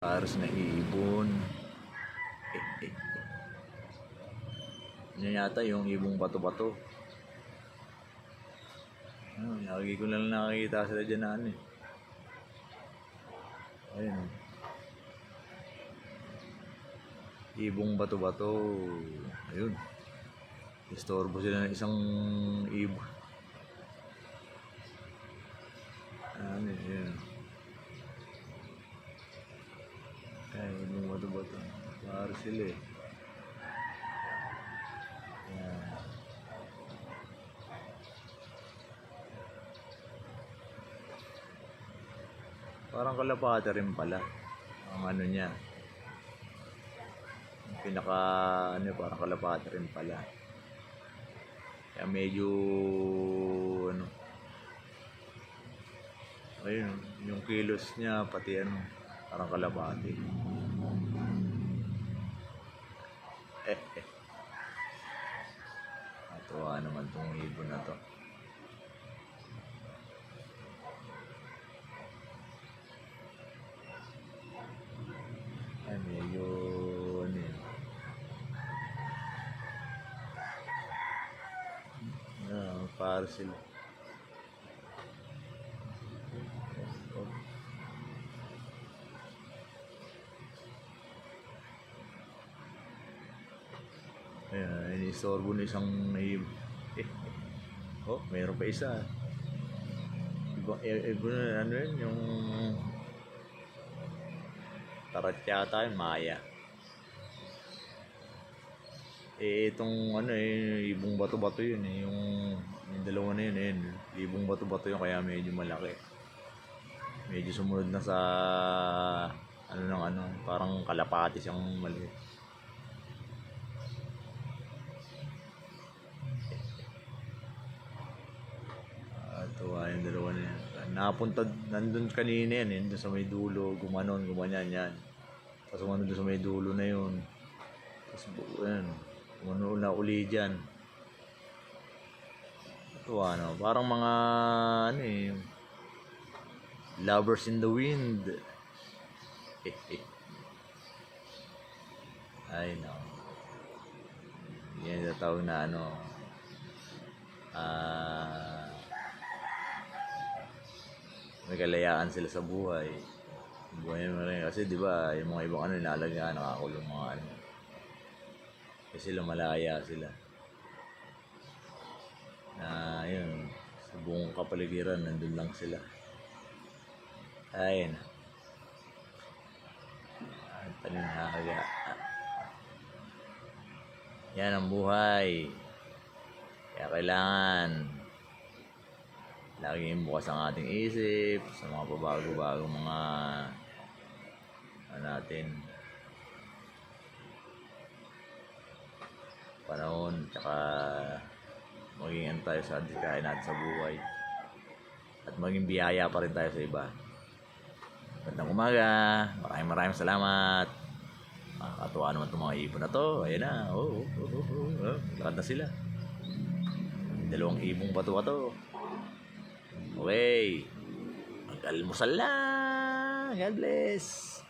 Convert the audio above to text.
Pares na ibon. Eh, eh. Yan yata yung ibong bato-bato. Ano, lagi ko lang nakakita sila dyan na ano eh. Ayun. Ibong bato-bato. Ayun. Istorbo sila ng isang ibon. Ano yun. Ay, ibong bato-bato. Para sila eh. Parang kalapate rin pala. Ang ano niya. Ang pinaka ano parang kalapate rin pala. Kaya medyo ano ayun yung kilos niya pati ano parang kalapate. Eh eh. Natuwa naman tong ibon na to. Ay, medyo ano yun. Ah, parcel. Ayan, inistorbo na isang naiib. Oh, mayroon pa isa. Iba, eh, iba na, ano yun, yung tarat yata yun, maya. Eh, itong ano eh, ibong bato-bato yun eh, yung, yung dalawa na yun eh, ibong bato-bato yun, kaya medyo malaki. Medyo sumunod na sa, ano ng ano, parang kalapati siyang maliit. Ah, tuwa yung dalawa na yan. Napunta, nandun kanina yan, dun sa may dulo, gumanon, gumanyan yan. Tapos umano dun sa may dulo na yun. Tapos, yan, umano na uli dyan. Tuwa, no? Parang mga, ano eh, lovers in the wind. Ay, no. Yan yung tawag na ano, ah, may sila sa buhay. Buhay mo rin. Kasi di ba, yung mga ibang ano, inalagaan, nakakulong mga ano. Kasi sila malaya sila. Na, yun, sa buong kapaligiran, nandun lang sila. Ayun. Ang paninhaga. Yan ang buhay. Kaya kailangan laging bukas ang ating isip sa mga pabago-bago mga ano natin panahon tsaka maging ano tayo sa adikain natin sa buhay at maging biyaya pa rin tayo sa iba Magandang umaga maraming maraming salamat Nakakatuwa naman itong mga ibon na to. Ayan na. Oh, oh, oh, oh, oh. oh. Lakad na sila. Dalawang ibong bato ba to? Okay. Mag-almusal na. God bless.